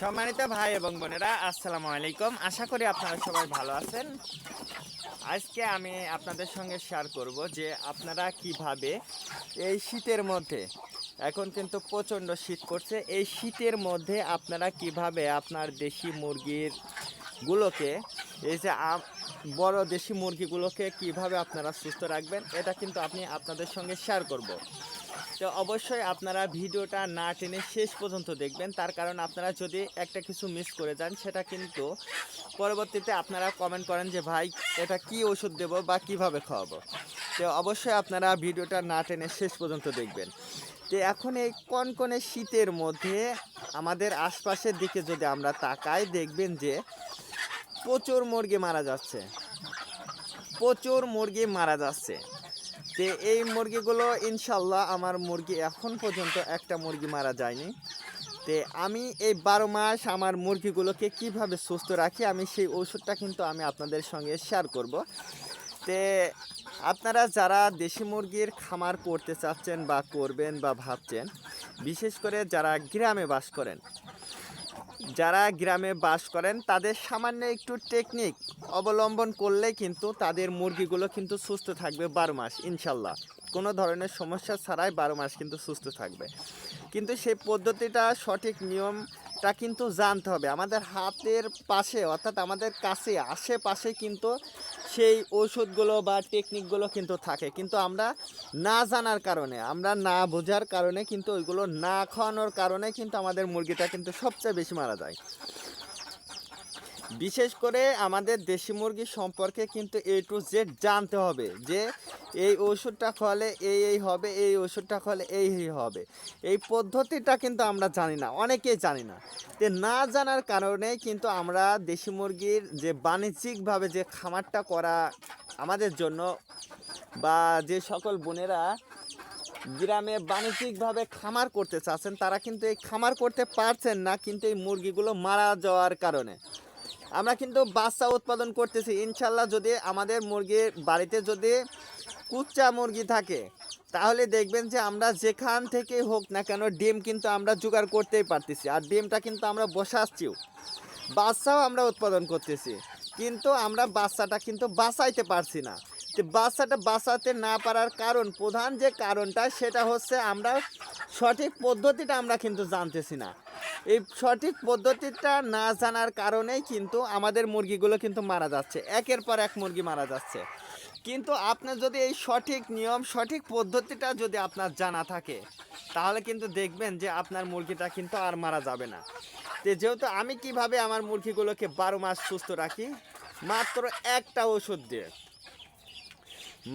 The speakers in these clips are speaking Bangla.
সম্মানিত ভাই এবং বোনেরা, আসসালামু আলাইকুম। আশা করি আপনারা সবাই ভালো আছেন। আজকে আমি আপনাদের সঙ্গে শেয়ার করব যে আপনারা কীভাবে এই শীতের মধ্যে, এখন কিন্তু প্রচণ্ড শীত করছে এই শীতের মধ্যে আপনারা কীভাবে আপনার দেশি মুরগির গুলোকে, এই যে বড় দেশি মুরগিগুলোকে কীভাবে আপনারা সুস্থ রাখবেন, এটা কিন্তু আপনি আপনাদের সঙ্গে শেয়ার করব। তো অবশ্যই আপনারা ভিডিওটা না টেনে শেষ পর্যন্ত দেখবেন, তার কারণ আপনারা যদি একটা কিছু মিস করে যান, সেটা কিন্তু পরবর্তীতে আপনারা কমেন্ট করেন যে, ভাই, এটা কি ওষুধ দেব বা কীভাবে খাওয়াবো? তো অবশ্যই আপনারা ভিডিওটা না টেনে শেষ পর্যন্ত দেখবেন। তো এখন এই কনকনে শীতের মধ্যে আমাদের আশপাশের দিকে যদি আমরা তাকাই, দেখবেন যে প্রচুর মুরগি মারা যাচ্ছে। প্রচুর মুরগি মারা যাচ্ছে। যে এই মুরগিগুলো ইনশাল্লাহ আমার মুরগি এখন পর্যন্ত একটা মুরগি মারা যায়নি। তে আমি এই বারো মাস আমার মুরগিগুলোকে কীভাবে সুস্থ রাখি আমি সেই ওষুধটা কিন্তু আমি আপনাদের সঙ্গে শেয়ার করব। তে আপনারা যারা দেশি মুরগির খামার করতে চাচ্ছেন বা করবেন বা ভাবছেন, বিশেষ করে যারা গ্রামে বাস করেন যারা গ্রামে বাস করেন, তাদের সামান্য একটু টেকনিক অবলম্বন করলে কিন্তু তাদের মুরগিগুলো কিন্তু সুস্থ থাকবে বারো মাস, ইনশাল্লাহ। কোনো ধরনের সমস্যা ছাড়াই বারো মাস কিন্তু সুস্থ থাকবে। কিন্তু সেই পদ্ধতিটা সঠিক নিয়মটা কিন্তু জানতে হবে। আমাদের হাতের পাশে, অর্থাৎ আমাদের কাছে, আশেপাশে কিন্তু সেই ওষুধগুলো বা টেকনিকগুলো কিন্তু থাকে। কিন্তু আমরা না জানার কারণে, আমরা না বোঝার কারণে কিন্তু ওইগুলো না খাওয়ানোর কারণে কিন্তু আমাদের মুরগিটা কিন্তু সবচেয়ে বেশি মারা যায়। বিশেষ করে আমাদের দেশি মুরগি সম্পর্কে কিন্তু এ টু জেড জানতে হবে যে এই ওষুধটা খাওয়ালে এই এই হবে, এই ওষুধটা খাওয়ালে এই এই হবে। এই পদ্ধতিটা কিন্তু আমরা জানি না, অনেকেই জানি না। তে না জানার কারণে কিন্তু আমরা দেশি মুরগির যে বাণিজ্যিকভাবে যে খামারটা করা আমাদের জন্য বা যে সকল বোনেরা গ্রামে বাণিজ্যিকভাবে খামার করতে চাচ্ছেন, তারা কিন্তু এই খামার করতে পারছেন না কিন্তু এই মুরগিগুলো মারা যাওয়ার কারণে। আমরা কিন্তু বাচ্চা উৎপাদন করতেছি। ইনশাল্লাহ যদি আমাদের মুরগির বাড়িতে যদি কুচা মুরগি থাকে, তাহলে দেখবেন যে আমরা যেখান থেকে হোক না কেন ডিম কিন্তু আমরা জোগাড় করতেই পারতেছি। আর ডিমটা কিন্তু আমরা বসাচ্ছিও। বাচ্চাও আমরা উৎপাদন করতেছি। কিন্তু আমরা বাচ্চাটা কিন্তু বাঁচাইতে পারছি না। বাচ্চাটা বাঁচাতে না পারার কারণ, প্রধান যে কারণটা, সেটা হচ্ছে আমরা সঠিক পদ্ধতিটা আমরা কিন্তু জানতেছি না। এই সঠিক পদ্ধতিটা না জানার কারণেই কিন্তু আমাদের মুরগিগুলো কিন্তু মারা যাচ্ছে। একের পর এক মুরগি মারা যাচ্ছে। কিন্তু আপনার যদি এই সঠিক নিয়ম, সঠিক পদ্ধতিটা যদি আপনার জানা থাকে, তাহলে কিন্তু দেখবেন যে আপনার মুরগিটা কিন্তু আর মারা যাবে না। তো যেহেতু আমি কীভাবে আমার মুরগিগুলোকে বারো মাস সুস্থ রাখি, মাত্র একটা ওষুধ দিয়ে।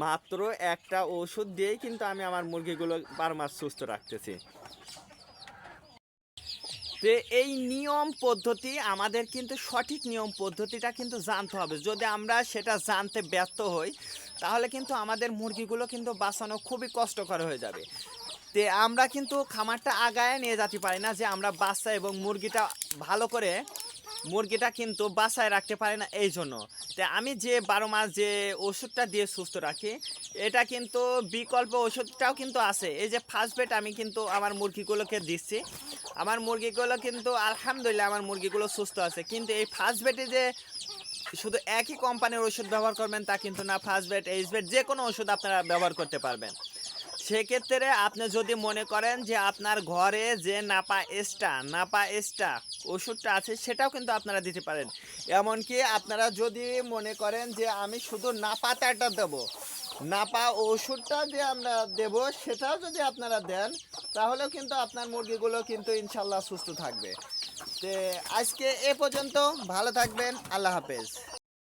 মাত্র একটা ওষুধ দিয়েই কিন্তু আমি আমার মুরগিগুলো বারো মাস সুস্থ রাখতেছি। যে এই নিয়ম পদ্ধতি, আমাদের কিন্তু সঠিক নিয়ম পদ্ধতিটা কিন্তু জানতে হবে। যদি আমরা সেটা জানতে ব্যর্থ হই, তাহলে কিন্তু আমাদের মুরগিগুলো কিন্তু বাঁচানো খুবই কষ্টকর হয়ে যাবে। তে আমরা কিন্তু খামারটা আগায় নিয়ে যেতে পারি না যে আমরা বাচ্চা এবং মুরগিটা ভালো করে মুরগিটা কিন্তু বাসায় রাখতে পারে না এই জন্য তে আমি যে বারো মাস যে ওষুধটা দিয়ে সুস্থ রাখি, এটা কিন্তু বিকল্প ওষুধটাও কিন্তু আছে। এই যে ফার্স্ট বেড আমি কিন্তু আমার মুরগিগুলোকে দিচ্ছি। আমার মুরগিগুলো কিন্তু আলহামদুলিল্লাহ আমার মুরগিগুলো সুস্থ আছে। কিন্তু এই ফার্স্ট বেডে যে শুধু একই কোম্পানির ওষুধ ব্যবহার করবেন তা কিন্তু না। ফার্স্ট বেড এইচ বেড যে কোনো ওষুধ আপনারা ব্যবহার করতে পারবেন। সেক্ষেত্রে আপনি যদি মনে করেন যে আপনার ঘরে যে নাপা এস্টা নাপা এস্টা ওষুধটা আছে সেটাও কিন্তু আপনারা দিতে পারেন। এমনকি আপনারা যদি মনে করেন যে আমি শুধু না পাতাটা দেবো না পা ওষুধটা যে আমরা দেব সেটাও যদি আপনারা দেন, তাহলেও কিন্তু আপনার মুরগিগুলো কিন্তু ইনশাল্লাহ সুস্থ থাকবে। তো আজকে এ পর্যন্ত, ভালো থাকবেন, আল্লাহ হাফেজ।